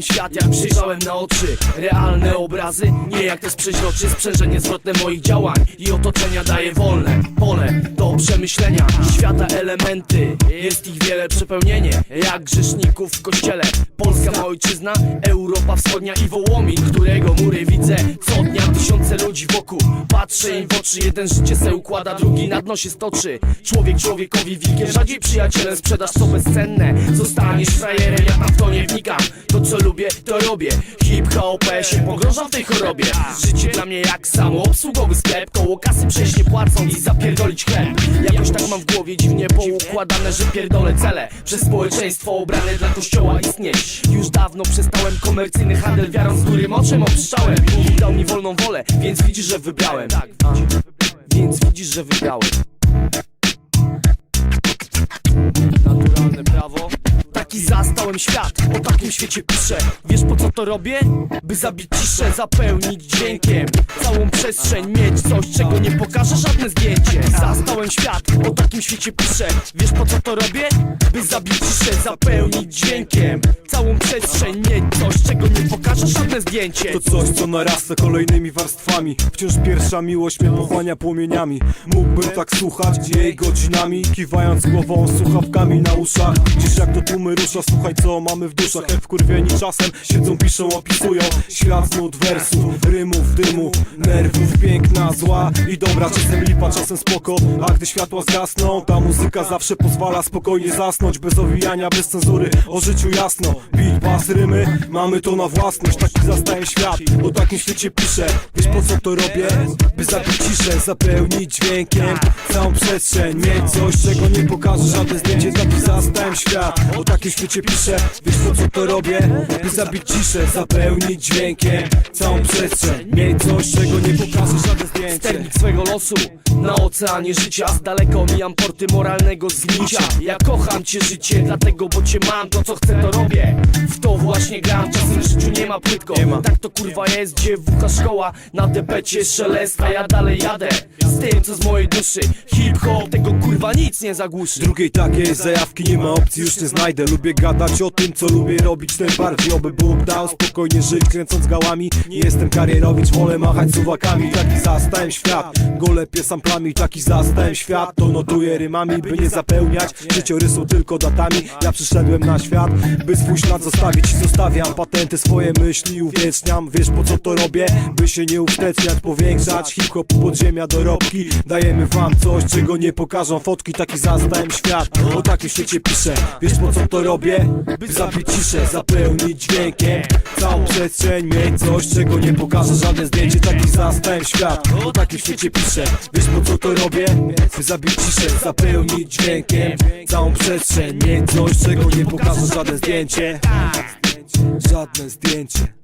świat jak przyjrzałem na oczy. Realne obrazy, nie jak te z przeźroczy Sprzężenie zwrotne moich działań. I otoczenia daje wolne Pole do przemyślenia, świata elementy Jest ich wiele przepełnienie, jak grzeszników w kościele Polska ma ojczyzna, Europa Wschodnia i Wołomin Którego mury widzę co dnia. Tysiące ludzi wokół Patrzę im w oczy, jeden życie se układa, drugi na dno się stoczy. Człowiek człowiekowi wilkiem, rzadziej przyjacielem. Sprzedaż co bezcenne. Zostaniesz frajerem, ja tam w to nie wnikam To co lubię, to robię. Hip-hop, się pogrążam w tej chorobie. Życie dla mnie jak samoobsługowy sklep. Koło kasy przejść nie płacą i zapierdolić chleb. Jakoś tak mam w głowie dziwnie poukładane, że pierdolę cele. Przez społeczeństwo obrane dla kościoła istnieć Już dawno przestałem komercyjny handel wiarą, z którym oczem obszczałem Bóg dał mi wolną wolę, więc widzisz, że wybrałem. A, Więc widzisz, że wybrałem Naturalne prawo Taki zastałem świat, o takim świecie piszę. Wiesz po co to robię? By zabić ciszę, zapełnić dźwiękiem. Całą przestrzeń, mieć coś, czego nie pokaże żadne zdjęcie. Zastałem świat, o takim świecie piszę. Wiesz po co to robię? By zabić ciszę, zapełnić dźwiękiem. Całą przestrzeń, mieć coś, czego nie pokaże żadne zdjęcie. To coś, co narasta kolejnymi warstwami. Wciąż pierwsza miłość mnie pochłania płomieniami. Mógłbym tak słuchać jej godzinami. Kiwając głową, słuchawkami na uszach. Dziś jak do tłumy rusza, słuchaj co mamy w duszach. Jak wkurwieni czasem siedzą, piszą, opisują Świat z nut, wersów, rymów, dymu Nerwów, piękna, zła i dobra Czasem lipa, czasem spoko. A gdy światła zgasną, ta muzyka zawsze pozwala spokojnie zasnąć Bez owijania, bez cenzury, o życiu jasno Beat, bas, rymy, mamy to na własność. Taki zastaje świat, o takim świecie piszę. Wiesz po co to robię? By zabić ciszę, zapełnić dźwiękiem Całą przestrzeń, mieć coś, czego nie pokaże żadne zdjęcie Taki zastałem świat, o takim świecie piszę. Wiesz po co to robię? By zabić ciszę, zapełnić dźwiękiem Całą przestrzeń, mieć coś, czego nie pokaże żadne zdjęcie. Sternik swego losu na oceanie życia. Z daleka omijam porty moralnego zgnicia Ja kocham cię życie, dlatego bo cię mam. To co chcę to robię, w to właśnie gram. Czasem w życiu nie ma płytko, tak to kurwa jest Gdzie wucha szkoła, na debecie szelest A ja dalej jadę, z tym co z mojej duszy. Hip-hop, tego kurwa nic nie zagłuszy. Drugiej takiej zajawki nie ma opcji, już nie znajdę Lubię gadać o tym, co lubię robić. Tym bardziej, oby Bóg dał spokojnie żyć Kręcąc gałami, nie jestem karierowicz Wolę machać suwakami, taki zastałem świat Go lepiej samplami, taki zastałem świat To notuję rymami, by nie zapełniać Życiorysu tylko datami. Ja przyszedłem na świat, by swój ślad zostawić. Zostawiam patenty, swoje myśli uwieczniam. Wiesz po co to robię? By się nie uwsteczniać, powiększać. Hip-hop podziemia dorobki Dajemy wam coś, czego nie pokażą fotki. Taki zastałem świat, o takim świecie piszę. Wiesz po co to robię? By zabić ciszę, zapełnić dźwiękiem. Całą przestrzeń, mieć coś, czego nie pokaże żadne zdjęcie Taki zastałem świat, o takim świecie piszę. Wiesz po co to robię? By zabić ciszę, zapełnić dźwiękiem. Całą przestrzeń, mieć coś, czego nie pokaże żadne zdjęcie. Żadne zdjęcie